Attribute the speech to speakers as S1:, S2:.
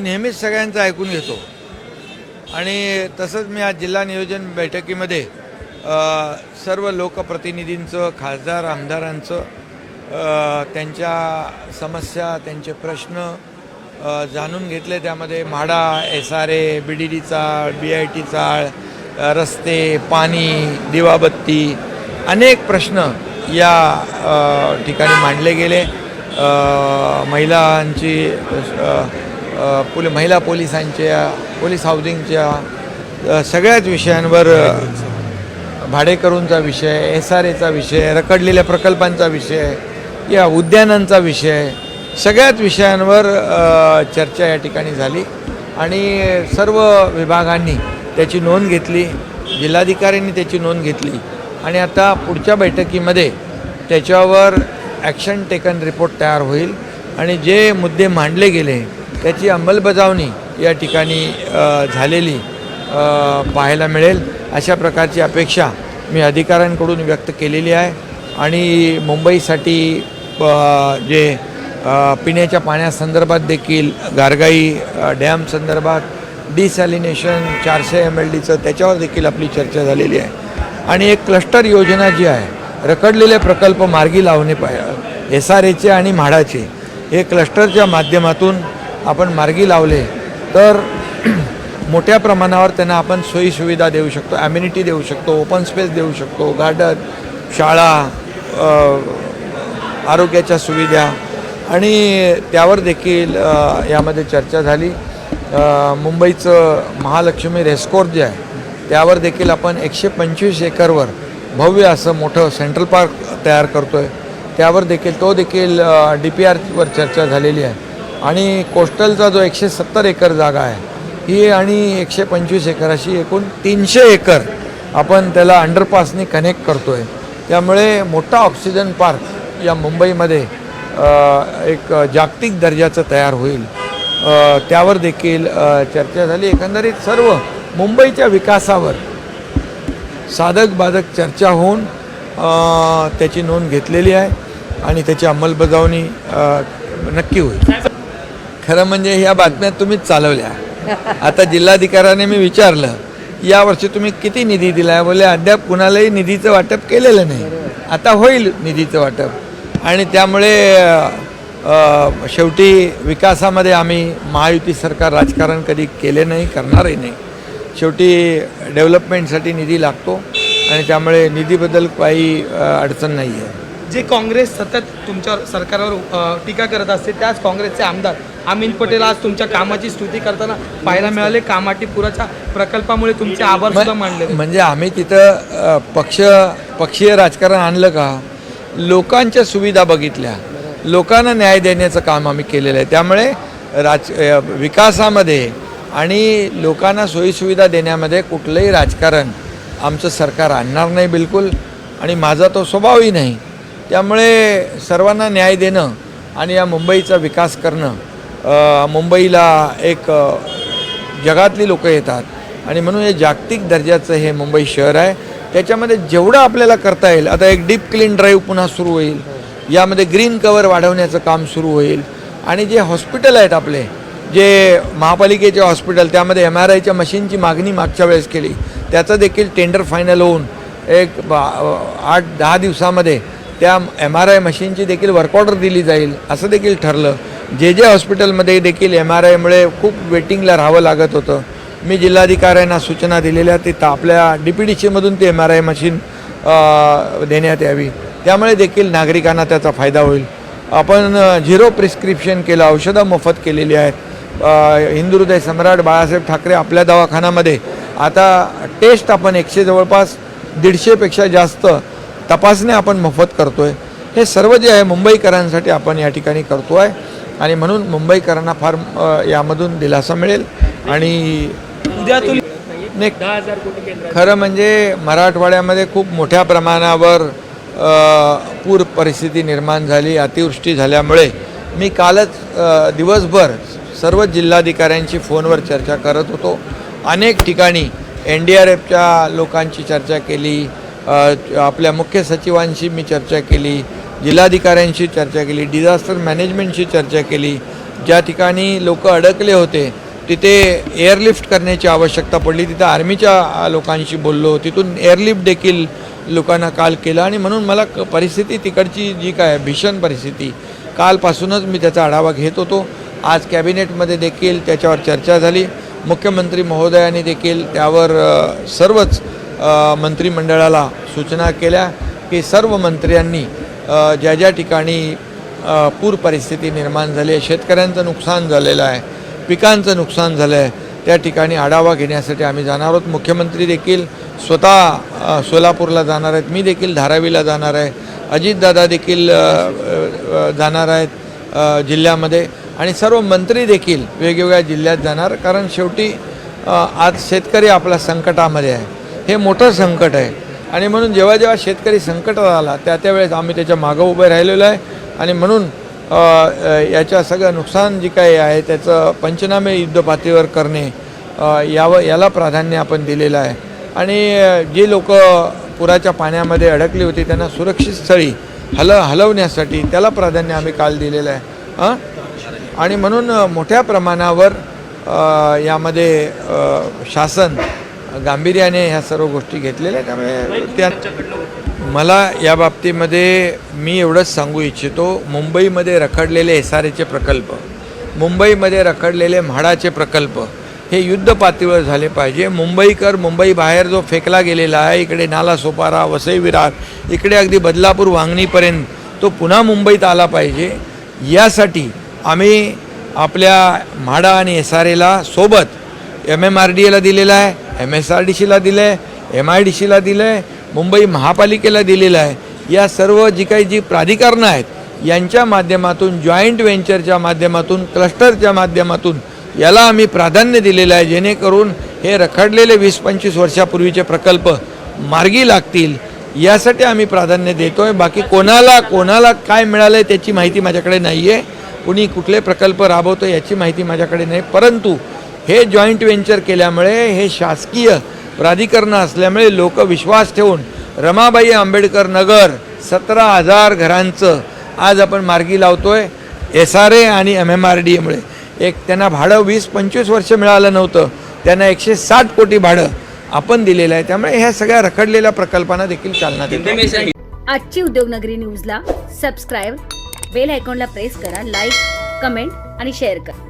S1: मी नेहमीच सगळ्यांचं ऐकून घेतो. आणि तसंच मी आज जिल्हा नियोजन बैठकीमध्ये सर्व लोकप्रतिनिधींचं खासदार आमदारांचं त्यांच्या समस्या त्यांचे प्रश्न जाणून घेतले. त्यामध्ये MHADA S R A B D D chawl B I T चाळ रस्ते पाणी दिवाबत्ती अनेक प्रश्न या ठिकाणी मांडले गेले. महिलांची पोली महिला पोलिसांच्या पोलीस हाऊसिंगच्या सगळ्याच विषयांवर भाडेकरूंचा विषय एस आर एचा विषय रखडलेल्या प्रकल्पांचा विषय या उद्यानांचा विषय सगळ्याच विषयांवर चर्चा या ठिकाणी झाली. आणि सर्व विभागांनी त्याची नोंद घेतली जिल्हाधिकाऱ्यांनी त्याची नोंद घेतली. आणि आता पुढच्या बैठकीमध्ये त्याच्यावर ॲक्शन टेकन रिपोर्ट तयार होईल. आणि जे मुद्दे मांडले गेले त्याची अंमलबजावणी या ठिकाणी झालेली पाहायला मिळेल. अशा प्रकारची अपेक्षा मी अधिकाऱ्यांकडून व्यक्त केलेली आहे. आणि मुंबईसाठी जे पिण्याच्या पाण्यासंदर्भात देखील गारगाई डॅम संदर्भात डिसॅलिनेशन चारशे एम एल डीचं त्याच्यावर देखील आपली चर्चा झालेली आहे. आणि एक क्लस्टर योजना जी आहे रखडलेले प्रकल्प मार्गी लावणे पाय एस आर एचे आणि म्हाडाचे हे क्लस्टरच्या माध्यमातून आपण मार्गी लावले तर मोठ्या प्रमाणावर त्यांना आपण सोयीसुविधा देऊ शकतो ॲम्युनिटी देऊ शकतो ओपन स्पेस देऊ शकतो गार्डन शाळा आरोग्याच्या सुविधा. आणि त्यावर देखील यामध्ये चर्चा झाली. मुंबईचं महालक्ष्मी रेस्कोर्स जे आहे त्यावर देखील आपण एकशे पंचवीस एकरवर भव्य असं मोठं सेंट्रल पार्क तयार करतो आहे त्यावर देखील तो देखील डी पी आरवर चर्चा झालेली आहे. आणि कोस्टलचा जो एकशे सत्तर एकर जागा आहे ही आणि एकशे पंचवीस एकर अशी एकूण तीनशे एकर आपण त्याला अंडरपासनी कनेक्ट करतो आहे त्यामुळे मोठा ऑक्सिजन पार्क या मुंबईमध्ये एक जागतिक दर्जाचं तयार होईल. त्यावर देखील चर्चा झाली. एकंदरीत सर्व मुंबईच्या विकासावर साधक बाधक चर्चा होऊन त्याची नोंद घेतलेली आहे आणि त्याची अंमलबजावणी नक्की होईल. खरं म्हणजे ह्या बातम्या तुम्हीच चालवल्या. आता जिल्हाधिकाऱ्याने मी विचारलं यावर्षी तुम्ही किती निधी दिला बोले अद्याप कुणालाही निधीचं वाटप केलेलं नाही. आता होईल निधीचं वाटप. आणि त्यामुळे शेवटी विकासामध्ये आम्ही महायुती सरकार राजकारण कधी केले नाही करणारही नाही. शेवटी डेव्हलपमेंटसाठी निधी लागतो आणि त्यामुळे निधीबद्दल काही अडचण नाही आहे
S2: जे काँग्रेस सतत तुमच्यावर सरकारवर टीका करत असते त्याच काँग्रेसचे आमदार अमित पटेल आज तुमच्या कामाची स्तुती करताना पाहायला मिळाले. कामाटी पुराच्या प्रकल्पामुळे तुमचे आभार सुद्धा मानले.
S1: म्हणजे आम्ही तिथं पक्ष पक्षीय राजकारण आणलं का? लोकांच्या सुविधा बघितल्या. लोकांना न्याय देण्याचं काम आम्ही केलेलं आहे. त्यामुळे राज विकासामध्ये आणि लोकांना सोयीसुविधा देण्यामध्ये कुठलंही राजकारण आमचं सरकार आणणार नाही बिलकुल आणि माझा तो स्वभावही नाही. त्यामुळे सर्वांना न्याय देणं आणि या मुंबईचा विकास करणं मुंबईला एक जगातली लोक येतात. आणि म्हणून हे जागतिक दर्जाचं हे मुंबई शहर आहे. त्याच्यामध्ये जेवढं आपल्याला करता येईल आता एक डीप क्लीन ड्राईव्ह पुन्हा सुरू होईल. यामध्ये ग्रीन कवर वाढवण्याचं काम सुरू होईल. आणि जे हॉस्पिटल आहेत आपले जे महापालिकेचे हॉस्पिटल त्यामध्ये एम आर आयच्या मशीनची मागणी मागच्या वेळेस केली. त्याचं देखील टेंडर फायनल होऊन एक बा- आठ दहा दिवसामध्ये त्या एम आर आय मशीनची देखील वर्क ऑर्डर दिली जाईल असं देखील ठरलं. जे जे हॉस्पिटलमध्ये देखील एम आर आयमुळे खूप वेटिंगला राहावं लागत होतं. मी जिल्हाधिकाऱ्यांना सूचना दिलेल्या ते आपल्या डी पी डी सीमधून ती एम आर आय मशीन देण्यात यावी. त्यामुळे देखील नागरिकांना त्याचा फायदा होईल. आपण झिरो प्रिस्क्रिप्शन केलं औषधं मोफत केलेली आहेत. अ, हिंदुहृदय सम्राट बाळासाहेब ठाकरे आपल्या दवाखान्यामध्ये. आता टेस्ट आपण एकशे जवळपास दीडशेपेक्षा जास्त तपासण्या आपण मोफत करतो आहे हे सर्व जे आहे मुंबईकरांसाठी आपण या ठिकाणी करतो आहे आणि म्हणून मुंबईकरांना फार यामधून दिलासा मिळेल. आणि
S2: उद्या तुम्ही
S1: नाही खरं म्हणजे मराठवाड्यामध्ये खूप मोठ्या प्रमाणावर पूर परिस्थिती निर्माण झाली अतिवृष्टी झाल्यामुळे. मी कालच दिवसभर सर्व जिल्हाधिकाऱ्यांशी फोनवर चर्चा करत होतो. अनेक ठिकाणी एन डी आर एफच्या लोकांची चर्चा केली आपल्या मुख्य सचिवांशी मी चर्चा केली जिल्हाधिकाऱ्यांशी चर्चा केली डिझास्टर मॅनेजमेंटशी चर्चा केली. ज्या ठिकाणी लोक अडकले होते तिथे एअरलिफ्ट करण्याची आवश्यकता पडली. तिथे आर्मीच्या लोकांशी बोललो. तिथून एअरलिफ्ट देखील लोकांना काल केलं. आणि म्हणून मला क- परिस्थिती तिकडची जी काय भीषण परिस्थिती. कालपासूनच मी त्याचा आढावा घेत होतो. आज कॅबिनेटमध्ये देखील त्याच्यावर चर्चा झाली. मुख्यमंत्री महोदयांनी देखील त्यावर सर्वच मंत्रिमंडळाला सूचना केल्या की सर्व मंत्र्यांनी ज्या ज्या ठिकाणी पूर परिस्थिती निर्माण झाली आहे शेतकऱ्यांचं नुकसान झालेलं आहे पिकांचं नुकसान झालं आहे त्या ठिकाणी आढावा घेण्यासाठी आम्ही जाणार आहोत. मुख्यमंत्री देखील स्वतः सोलापूरला जाणार आहेत. मी देखील धारावीला जाणार आहे. अजितदादा देखील जाणार आहेत जिल्ह्यामध्ये. आणि सर्व मंत्री देखील वेगवेगळ्या जिल्ह्यात जाणार कारण शेवटी आज शेतकरी आपला संकटामध्ये आहे. हे मोठं संकट आहे. आणि म्हणून जेव्हा जेव्हा शेतकरी संकटात आला त्या त्यावेळेस आम्ही त्याच्या मागं उभे राहिलेलो आहे. आणि म्हणून याच्या सगळं नुकसान जी काही आहे त्याचं पंचनामे युद्धपातळीवर करणे यावं याला प्राधान्य आपण दिलेलं आहे. आणि जे लोक पुराच्या पाण्यामध्ये अडकली होती त्यांना सुरक्षित स्थळी हल हलवण्यासाठी त्याला प्राधान्य आम्ही काल दिलेलं आहे. हां आणि म्हणून मोठ्या प्रमाणावर यामध्ये शासन गांभीर्याने ह्या सर्व गोष्टी घेतलेल्या आहेत. त्यामुळे त्या मला या बाबतीमध्ये मी एवढंच सांगू इच्छितो मुंबईमध्ये रखडलेले एस आर एचे प्रकल्प मुंबईमध्ये रखडलेले म्हाडाचे प्रकल्प हे युद्ध पातळीवर झाले पाहिजे. मुंबईकर मुंबई बाहेर जो फेकला गेलेला आहे इकडे नाला सोपारा वसई विरार इकडे अगदी बदलापूर वांगणीपर्यंत तो पुन्हा मुंबईत आला पाहिजे. यासाठी आम्ही आपल्या म्हाडा आणि एस आर एला सोबत एम एम आर डी एला दिलेला आहे. एम एस आर डी सीला दिलं आहे एम आय डी सीला दिलं आहे मुंबई महापालिकेला दिलेलं आहे. या सर्व जी काही जी प्राधिकरणं आहेत यांच्या माध्यमातून जॉईंट व्हेंचरच्या माध्यमातून क्लस्टरच्या माध्यमातून याला आम्ही प्राधान्य दिलेलं आहे जेणेकरून हे रखडलेले वीस पंचवीस वर्षापूर्वीचे प्रकल्प मार्गी लागतील. यासाठी आम्ही प्राधान्य देतो आहे बाकी कोणाला कोणाला काय मिळालं आहे त्याची माहिती माझ्याकडे नाही आहे कुणी कुठले प्रकल्प राबवतो याची माहिती माझ्याकडे नाही. परंतु हे जॉईंट व्हेंचर केल्यामुळे हे शासकीय प्राधिकरण असल्यामुळे लोक विश्वास ठेवून रमाबाई आंबेडकर नगर सतरा हजार घरांचं आज आपण मार्गी लावतोय एस आर ए आणि एम एम आर डी एमुळे एक त्यांना भाडं वीस पंचवीस वर्ष मिळालं नव्हतं त्यांना एकशे साठ कोटी भाडं आपण दिलेलं आहे. त्यामुळे ह्या सगळ्या रखडलेल्या प्रकल्पांना देखील चालना देतो.
S3: आजची उद्योगनगरी न्यूजला सबस्क्राईब बेल आयकॉनला प्रेस करा लाईक कमेंट आणि शेअर करा.